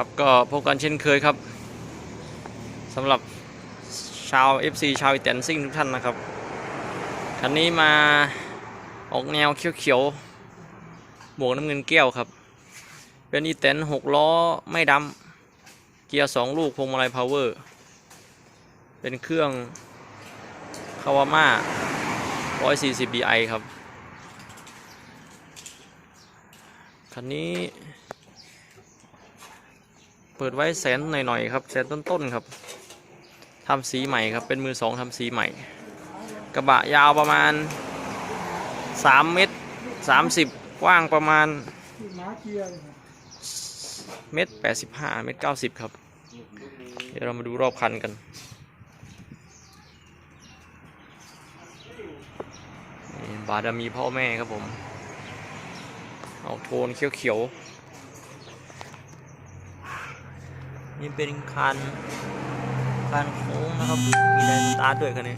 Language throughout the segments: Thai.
ครับก็พบกันเช่นเคยครับสำหรับชาว FC ชาวอีแตนซิ่งทุกท่านนะครับ คันนี้มาออกแนวเขียวๆ หมวกน้ำเงินแก้วครับ เป็นอีแตนหกล้อไม่ดำเกียร์สองลูกพวงมาลัยพาวเวอร์ เป็นเครื่องคาวาม่า 140 DI ครับ คันนี้ เปิดไว้แสนหน่อยๆครับแสนต้นๆครับทำสีใหม่ครับเป็นมือสองทำสีใหม่ กระบะยาวประมาณ 3 เมตร 30 กว้างประมาณเกียร์เลยครับเมตร85 เมตร 90 ครับ เดี๋ยวเรามาดูรอบคันกัน บาดามีพ่อแม่ครับผมออกโทนเขียวๆ นี่เป็นคันคันโค้งนะครับ มีไดสตาร์ทด้วยคันนี้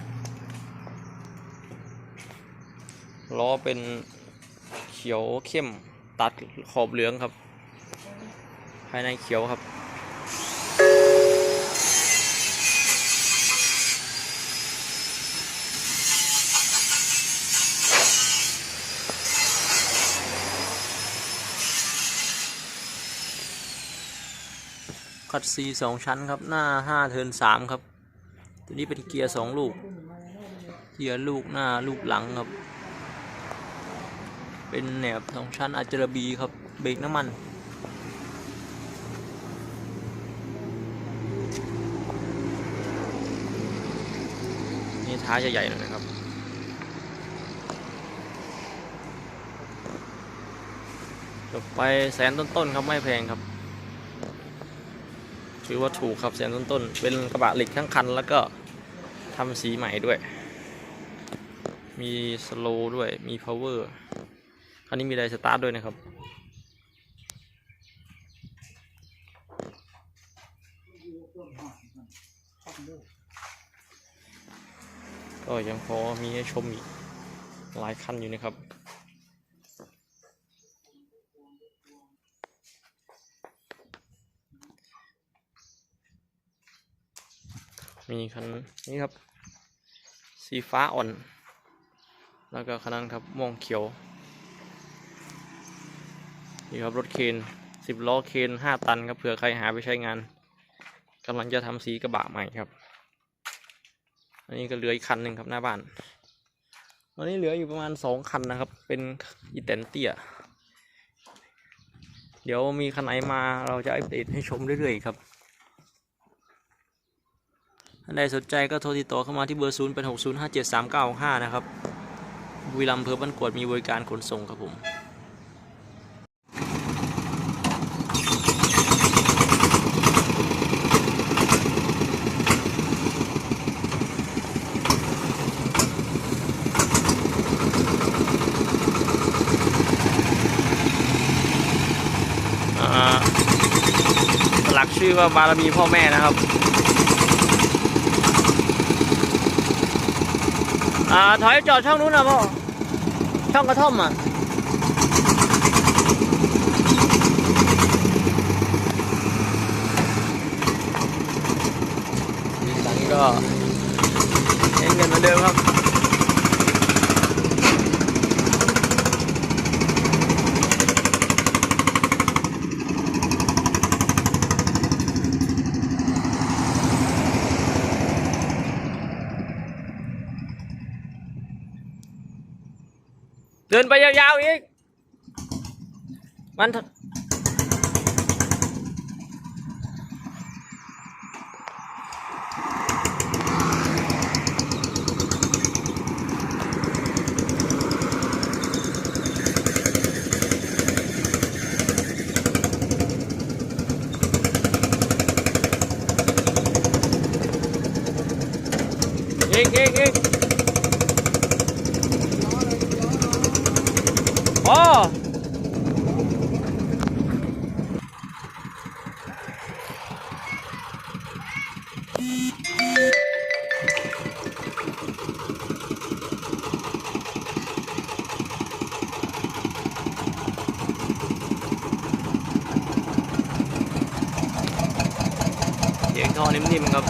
ล้อเป็นเขียวเข้มตัดขอบเหลืองครับ ภายในเขียวครับ คัดซีสองชั้นครับ หน้าห้าเทินสามครับ ตัวนี้เป็นเกียร์สองลูก เกียร์ลูกหน้าลูกหลังครับ เป็นแหนบสองชั้นอาจจะระบีครับ เบรกน้ำมันนี่ท้ายจะใหญ่หน่อยนะครับจบไปแสนต้นๆครับ ไม่แพงครับ ถือว่าถูกครับแสนต้นๆเป็นกระบะเหล็กทั้งคัน แล้วก็ทำสีใหม่ด้วย มีสโลด้วยมี power คันนี้มีไดสตาร์ทด้วยนะครับก็ยังพอมีให้ชมอีกหลายคันอยู่นะครับ มีคันนี้ครับ สีฟ้าอ่อน แล้วก็คันนั้นครับม่วงเขียว นี่ครับรถเคนสิบล้อเคนห้าตันครับเผื่อใครหาไปใช้งานกำลังจะทำสีกระบะใหม่ครับ อันนี้ก็เหลืออีกคันหนึ่งครับหน้าบ้านวันนี้เหลืออยู่ประมาณสองคันนะครับ เป็นอีแตนเตี้ย เดี๋ยวมีคันไหนมาเราจะอัปเดตให้ชมเรื่อยๆครับ ท่านใดสนใจก็โทรติดต่อเข้ามาที่เบอร์ศูนย์เป็นหกศูนย์ห้าเจ็ดสามเก้าห้านะครับบุรีรัมเภอบ้านกวดมีบริการขนส่งครับผมหลักชื่อว่าบารมีพ่อแม่นะครับ อ่าถอยจอดช่องนู้นนะพ่อช่องกระท่อมอะตอนนี้ก็เล่นกันเหมือนเดิมครับ เดินไปยาวๆอีก มันอีกอีกอีก ท่อนิ่มๆครับ